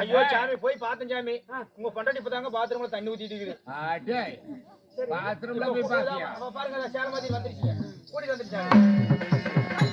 ஐயோ சாமி போய் பார்த்தேன் சாமி. உங்க பொண்டாட்டி இப்பதாங்க பாத்ரூம்ல தண்ணி ஊத்திட்டு இருக்குது அடே பாத்ரூம்ல போய் பாருங்க சேரமதி வந்துருச்சு கூட்டிட்டு வந்துருச்சாங்க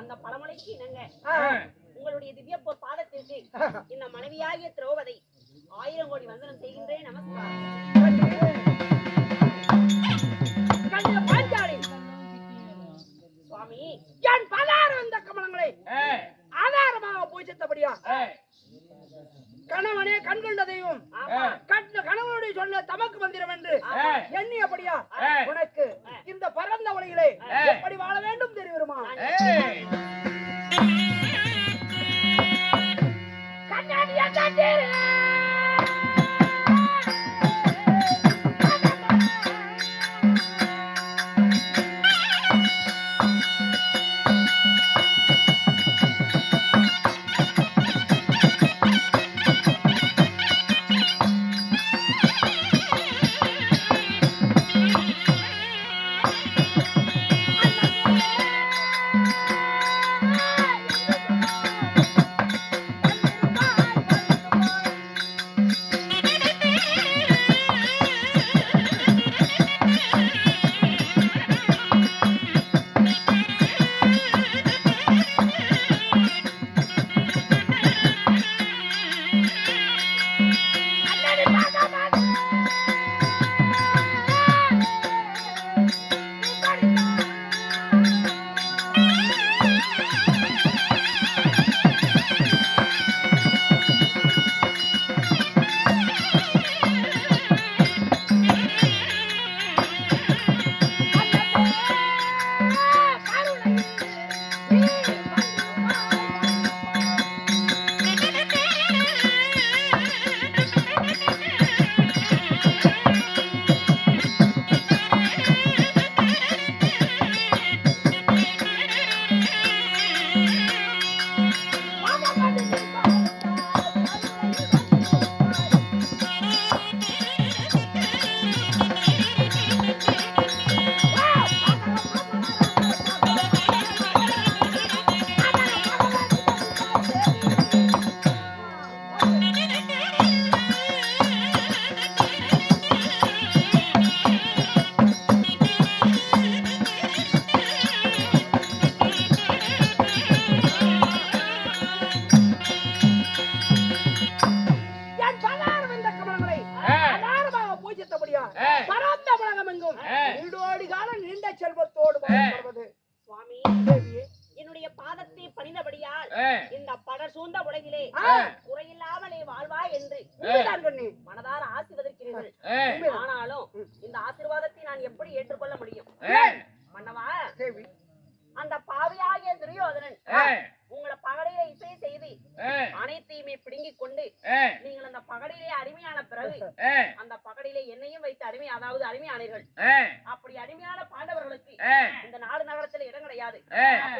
அந்த பழமொழிக்கு ஏய் உங்களுடைய திவ்ய பாதத்திற்கு இந்த மனைவியாகிய திரௌபதி ஆயிரம் கோடி வந்தனம் செய்கின்றேன். நமஸ்காரம். சுவாமி என் பலாறு வந்த கமலங்களை? ஆதாரமாக பூஜித்தபடியா கணவனே கண்கொண்ட தெய்வம். கணவனுடைய சொல்ல தமக்கு மந்திரம் என்று. எண்ணியபடியா ஏய். உனக்கு இந்த பரந்த ஏய். எப்படி வாழ வேண்டும் தெரியுமா? ஏய் கண்ணாடி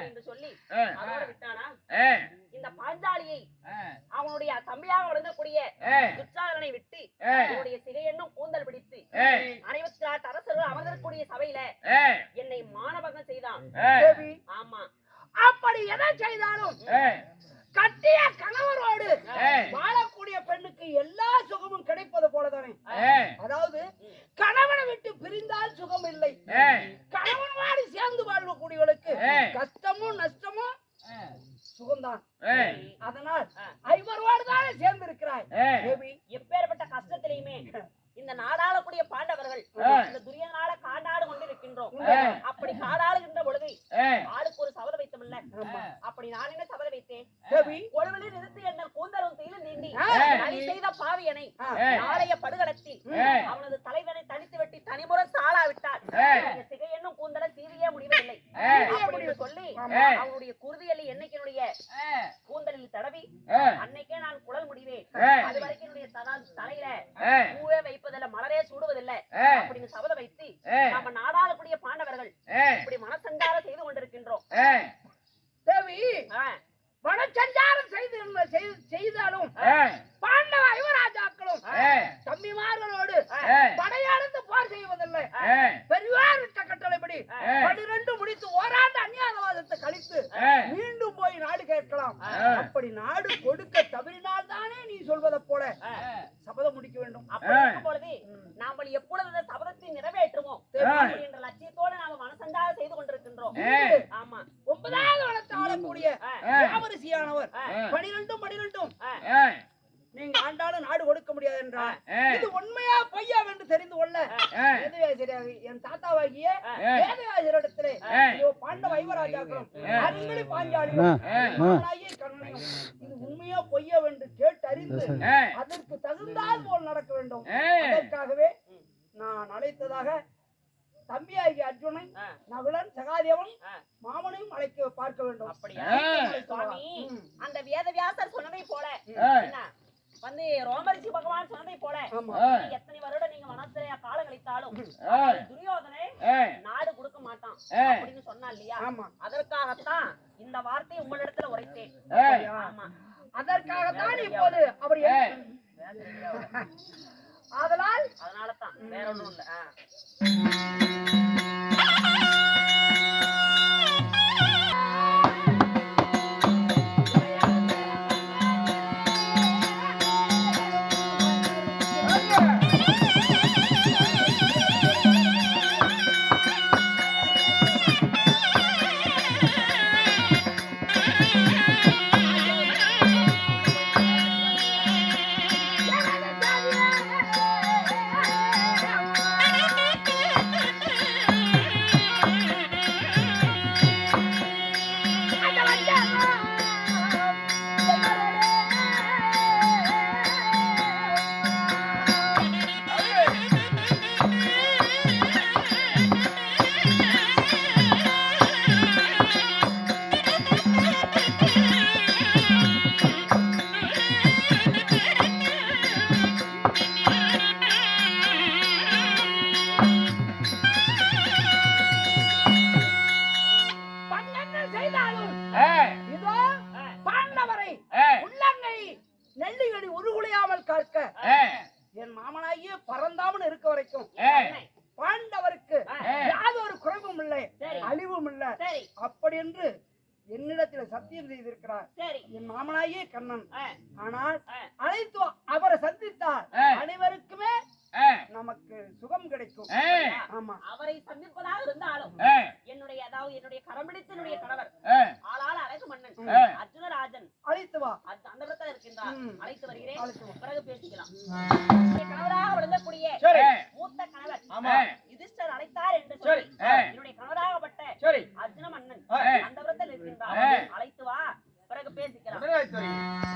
என்று சொல்லி விட்டானா? இந்த பாஞ்சாலியை அவனுடைய தம்பியாக விளங்கக்கூடிய ஏ, துச்சாதனை விட்டு அவனுடைய என்னும் கூந்தல் பிடித்து அனைவத்தி நாட்டு அரசர்கள் அமர்ந்திருக்கக்கூடிய சபையில என்னை மானபங்கம் செய்தான். ஆமா. அப்படி எதை செய்தாலும் கட்டிய கணவரோடு பாண்டவர்கள் ஆ. இந்த துரியனால காண்டாடு கொண்டிருக்கின்றோம் ஆ. அப்படி காடாளுகின்ற பொழுது ஏ, ஆளுக்கு ஒரு சபதம் வைத்தமில்ல ஆமா. அப்படி நான் என்ன சபதம் வைத்தேன் தேவி ஒழுவிலே நிறுத்தி என்ன கூந்தலும் தீல நீந்தி. நலி செய்த பாவியனை. நாளைய படுகளத்தில். அவனது தலைவனை தனித்து வெட்டி தனிமுறை சாலா விட்டார் சிகை என்னும் கூந்தல சீரிய முடிவதில்லை ஏ. அப்படின்னு சொல்லி. அவனுடைய குருதியலை என்னைக்கினுடைய கூந்தலில் தடவி அப்படி நாம எப்பொழுது அந்த சபதத்தை நிறைவேற்றுவோம். அப்படின்ற லட்சியத்தோடு நாம செய்து கொண்டிருக்கின்றோம். ஏ. ஆமா. ஒன்பதாவது வளத்தை ஆளக்கூடிய ஆ. ஆ. யாவரிசியானவர் ஆ. பனிரெண்டும் பனிரெண்டும். ஏ, நீங்க ஆண்டாலும் நாடு கொடுக்க முடியாது என்றார். இது உண்மையா பொய்யா என்று தெரிந்து கொள்ள என் தாத்தாவாகிய ஏ. இதோ பாண்ட வைவராஜாக்களும். அருங்கலி பாஞ்சாலியும் இது உண்மையா பொய்யா என்று கேட்டு அறிந்து. அதற்காகத்தான் இந்த வார்த்தையை உங்களிடத்துல உரைத்தேன். அதற்காகத்தான் இப்போது அவர் அதனால தான் வேற ஒண்ணும் இல்ல. சரி அப்படி என்று என்னிடத்தில் சத்தியம் செய்திருக்கிறார் சரி என் மாமனாகிய கண்ணன். ஆனால் ஆ. அழைத்து அவரை சந்தித்தால் ஆ. அனைவருக்குமே. நமக்கு சுகம் கிடைக்கும். ஆமா அவரை சந்திப்பதாக இருந்தாலும். என்னுடைய அதாவது என்னுடைய கரம் பிடித்து என்னுடைய கணவர் ஏ. ஆளாள் அழகு மன்னன். அர்ஜுனராஜன் அழைத்து வா அந்த இடத்துல இருக்கின்றார். அழைத்து வருகிறேன். பிறகு பேசிக்கலாம் கணவராக விளங்கக்கூடிய. மூத்த கணவர்